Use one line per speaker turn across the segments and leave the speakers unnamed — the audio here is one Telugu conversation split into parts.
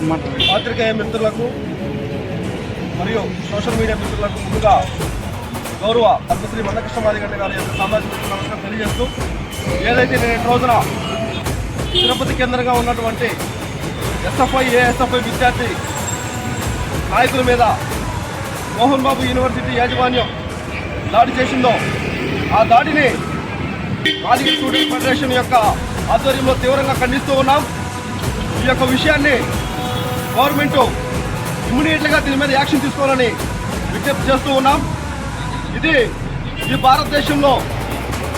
పాత్రికేయ మిత్రులకు మరియు సోషల్ మీడియా మిత్రులకు ముందుగా గౌరవ పద్మశ్రీ మందకృష్ణ మాదిగడ్డ గారి యొక్క సామాజిక నమస్కారం తెలియజేస్తూ ఏదైతే నేను రోజున తిరుపతి కేంద్రంగా ఉన్నటువంటి ఎస్ఎఫ్ఐ ఏఎస్ఎఫ్ఐ విద్యార్థి నాయకుల మీద మోహన్ బాబు యూనివర్సిటీ యాజమాన్యం దాడి చేసిందో ఆ దాడిని మాదిగ స్టూడెంట్ ఫెడరేషన్ యొక్క ఆధ్వర్యంలో తీవ్రంగా ఖండిస్తూ ఉన్నాం. ఈ యొక్క విషయాన్ని గవర్నమెంట్ ఇమ్మీడియట్గా దీని మీద యాక్షన్ తీసుకోవాలని విజ్ఞప్తి చేస్తూ ఉన్నాం. ఇది ఈ భారతదేశంలో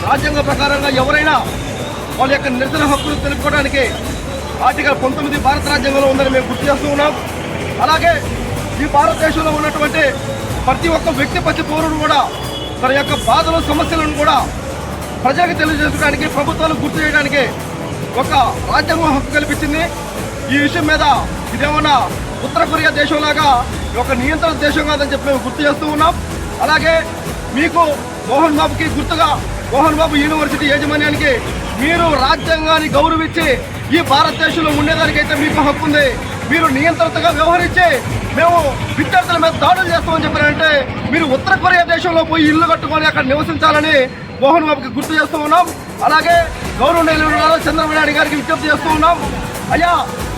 రాజ్యాంగ ప్రకారంగా ఎవరైనా వాళ్ళ యొక్క నిరసన హక్కులు తెలుపుకోవడానికి ఆర్టికల్ పంతొమ్మిది భారత రాజ్యాంగంలో ఉందని మేము గుర్తు చేస్తూ ఉన్నాం. అలాగే ఈ భారతదేశంలో ఉన్నటువంటి ప్రతి ఒక్క వ్యక్తి ప్రతి పౌరుడు కూడా తన యొక్క బాధలు సమస్యలను కూడా ప్రజలకు తెలియజేసుకోవడానికి ప్రభుత్వాలు గుర్తు చేయడానికి ఒక రాజ్యాంగం హక్కు కల్పించింది. ఈ విషయం మీద ఇదేమన్నా ఉత్తర కొరియా దేశంలాగా ఒక నియంత్రణ దేశం కాదని చెప్పి మేము గుర్తు చేస్తూ ఉన్నాం. అలాగే మీకు మోహన్ బాబుకి గుర్తుగా మోహన్ బాబు యూనివర్సిటీ యాజమాన్యానికి మీరు రాజ్యాంగాన్ని గౌరవించి ఈ భారతదేశంలో ఉండేదానికైతే మీకు హక్కు ఉంది. మీరు నియంత్రణగా వ్యవహరించి మేము విద్యార్థుల మీద దాడులు చేస్తామని చెప్పారంటే మీరు ఉత్తర కొరియా దేశంలో పోయి ఇల్లు కట్టుకొని అక్కడ నివసించాలని మోహన్ బాబుకి గుర్తు చేస్తూ ఉన్నాం. అలాగే గౌరవనీయులు చంద్రబాబు నాయుడు గారికి విజ్ఞప్తి చేస్తూ ఉన్నాం. అయ్యా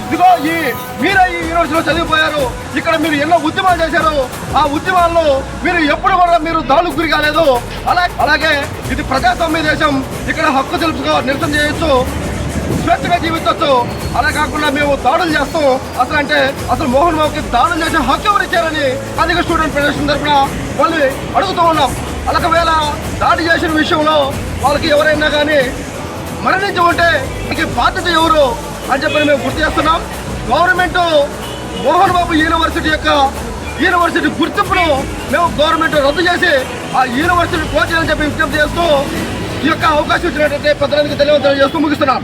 ఇదిగో ఈ మీరే ఈ యూనివర్సిటీలో చదివిపోయారు. ఇక్కడ మీరు ఎన్నో ఉద్యమాలు చేశారు. ఆ ఉద్యమాల్లో మీరు ఎప్పుడు కూడా మీరు దాడుకు గురి కాలేదు. అలా అలాగే ఇది ప్రజాస్వామ్య దేశం. ఇక్కడ హక్కు తెలుపుగా నిరసన చేయొచ్చు. స్వేచ్ఛగా జీవించవచ్చు అలా కాకుండా మేము దాడులు చేస్తాం. అసలు అంటే అసలు మోహన్ బాబుకి దాడులు చేసే హక్కు ఎవరు ఇచ్చారని అధిక స్టూడెంట్ ఫెడరేషన్ తరఫున వాళ్ళు అడుగుతూ ఉన్నాం. అలాగవేళ దాడి చేసిన విషయంలో వాళ్ళకి ఎవరైనా కానీ మరణించి ఉంటే బాధ్యత ఎవరు? అని చెప్పి మేము గుర్తు చేస్తున్నాం. గవర్నమెంట్ మోహన్ బాబు యూనివర్సిటీ యొక్క యూనివర్సిటీ గుర్తింపును మేము గవర్నమెంట్ రద్దు చేసి ఆ యూనివర్సిటీ క్లోజ్ చేయాలని చెప్పి విజ్ఞప్తి చేస్తూ ఈ యొక్క అవకాశం ఇచ్చినట్లయితే పెద్దలకు తెలియజేస్తూ ముగిస్తున్నాం.